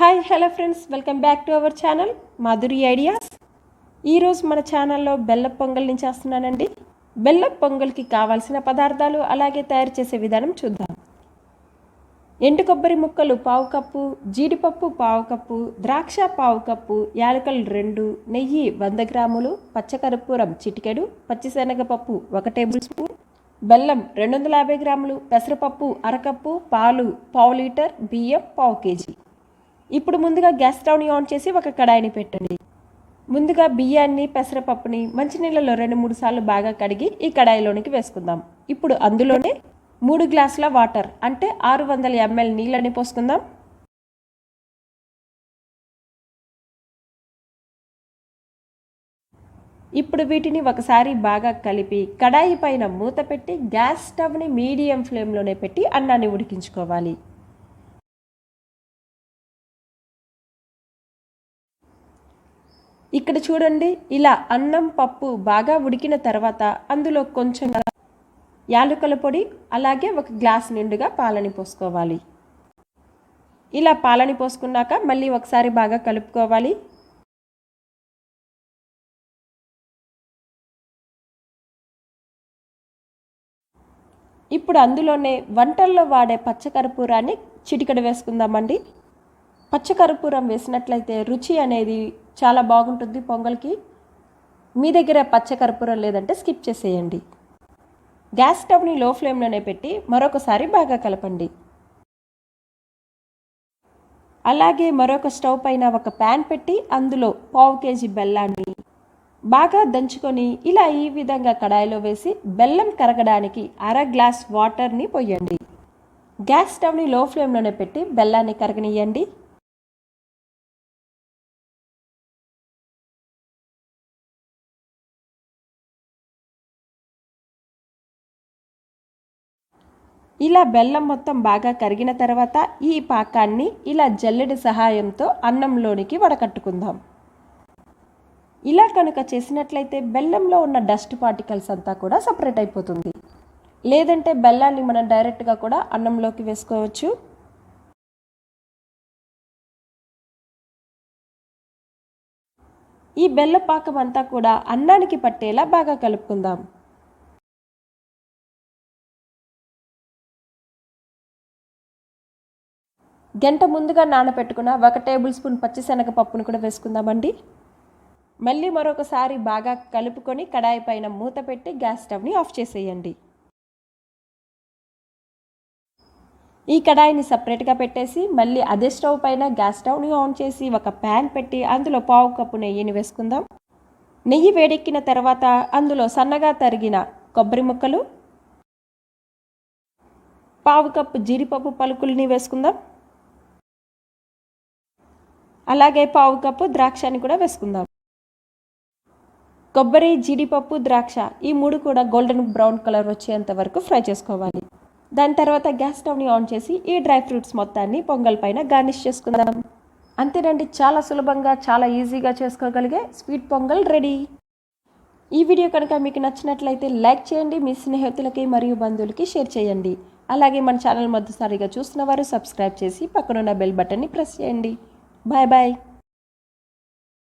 Hi hello friends. Welcome back to our channel Madhuri ideas. ఈరోజు మన ఛానల్లో బెల్ల పొంగల్ని చేస్తున్నానండి. బెల్ల పొంగల్కి కావాల్సిన పదార్థాలు అలాగే తయారు చేసే విధానం చూద్దాం. ఎండు కొబ్బరి ముక్కలు పావు కప్పు జీడిపప్పు పావు కప్పు ద్రాక్ష పావు కప్పు యాలకలు రెండు నెయ్యి వంద గ్రాములు పచ్చకర్పూరం చిటికెడు పచ్చిశనగపప్పు ఒక టేబుల్ స్పూన్ బెల్లం రెండు వందల యాభై గ్రాములు పెసరపప్పు అరకప్పు పాలు పావు లీటర్ బియ్యం పావు కేజీ. ఇప్పుడు ముందుగా గ్యాస్ స్టవ్ని ఆన్ చేసి ఒక కడాయిని పెట్టండి. ముందుగా బియ్యాన్ని పెసరపప్పుని మంచినీళ్ళలో రెండు మూడు సార్లు బాగా కడిగి ఈ కడాయిలోనికి వేసుకుందాం. ఇప్పుడు అందులోనే మూడు గ్లాసుల వాటర్ అంటే ఆరు వందల ఎంఎల్ నీళ్ళని పోసుకుందాం. ఇప్పుడు వీటిని ఒకసారి బాగా కలిపి కడాయి పైన మూత పెట్టి గ్యాస్ స్టవ్ని మీడియం ఫ్లేమ్లోనే పెట్టి అన్నాన్ని ఉడికించుకోవాలి. ఇక్కడ చూడండి ఇలా అన్నం పప్పు బాగా ఉడికిన తర్వాత అందులో కొంచెం యాలకుల పొడి అలాగే ఒక గ్లాస్ నిండుగా పాలని పోసుకోవాలి. ఇలా పాలని పోసుకున్నాక మళ్ళీ ఒకసారి బాగా కలుపుకోవాలి. ఇప్పుడు అందులోనే వంటల్లో వాడే పచ్చకర్పూరాన్ని చిటికడ వేసుకుందామండి. పచ్చకర్పూరం వేసినట్లయితే రుచి అనేది చాలా బాగుంటుంది పొంగల్కి. మీ దగ్గర పచ్చకర్పూరం లేదంటే స్కిప్ చేసేయండి. గ్యాస్ స్టవ్ని లో ఫ్లేమ్లోనే పెట్టి మరొకసారి బాగా కలపండి. అలాగే మరొక స్టవ్ పైన ఒక ప్యాన్ పెట్టి అందులో పావు కేజీ బెల్లాన్ని బాగా దంచుకొని ఇలా ఈ విధంగా కడాయిలో వేసి బెల్లం కరగడానికి అర గ్లాస్ వాటర్ని పోయండి. గ్యాస్ స్టవ్ని లో ఫ్లేమ్లోనే పెట్టి బెల్లాన్ని కరగనియండి ఇలా బెల్లం మొత్తం బాగా కరిగిన తర్వాత ఈ పాకాన్ని ఇలా జల్లెడి సహాయంతో అన్నంలోనికి వడకట్టుకుందాం. ఇలా కనుక చేసినట్లయితే బెల్లంలో ఉన్న డస్ట్ పార్టికల్స్ అంతా కూడా సపరేట్ అయిపోతుంది. లేదంటే బెల్లాన్ని మనం డైరెక్ట్గా కూడా అన్నంలోకి వేసుకోవచ్చు. ఈ బెల్ల పాకం అంతా కూడా అన్నానికి పట్టేలా బాగా కలుపుకుందాం. గంట ముందుగా నానబెట్టుకున్న ఒక టేబుల్ స్పూన్ పచ్చిశనగ పప్పును కూడా వేసుకుందామండి. మళ్ళీ మరొకసారి బాగా కలుపుకొని కడాయి పైన మూత పెట్టి గ్యాస్ స్టవ్ని ఆఫ్ చేసేయండి. ఈ కడాయిని సపరేట్గా పెట్టేసి మళ్ళీ అదే స్టవ్ పైన గ్యాస్ స్టవ్ని ఆన్ చేసి ఒక ప్యాన్ పెట్టి అందులో పావు కప్పు నెయ్యిని వేసుకుందాం. నెయ్యి వేడెక్కిన తర్వాత అందులో సన్నగా తరిగిన కొబ్బరి ముక్కలు పావు కప్పు జీడిపప్పు పలుకుల్ని వేసుకుందాం. అలాగే పావు కప్పు ద్రాక్షని కూడా వేసుకుందాం. కొబ్బరి జీడిపప్పు ద్రాక్ష ఈ మూడు కూడా గోల్డెన్ బ్రౌన్ కలర్ వచ్చేంత వరకు ఫ్రై చేసుకోవాలి. దాని తర్వాత గ్యాస్ స్టవ్ని ఆన్ చేసి ఈ డ్రై ఫ్రూట్స్ మొత్తాన్ని పొంగల్ పైన గార్నిష్ చేసుకుందాం. అంతేనండి చాలా సులభంగా చాలా ఈజీగా చేసుకోగలిగే స్వీట్ పొంగల్ రెడీ. ఈ వీడియో కనుక మీకు నచ్చినట్లయితే లైక్ చేయండి మీ స్నేహితులకి మరియు బంధువులకి షేర్ చేయండి. అలాగే మన ఛానల్ మొదటిసారిగా చూస్తున్న వారు సబ్స్క్రైబ్ చేసి పక్కనున్న బెల్ బటన్ని ప్రెస్ చేయండి. Bye bye.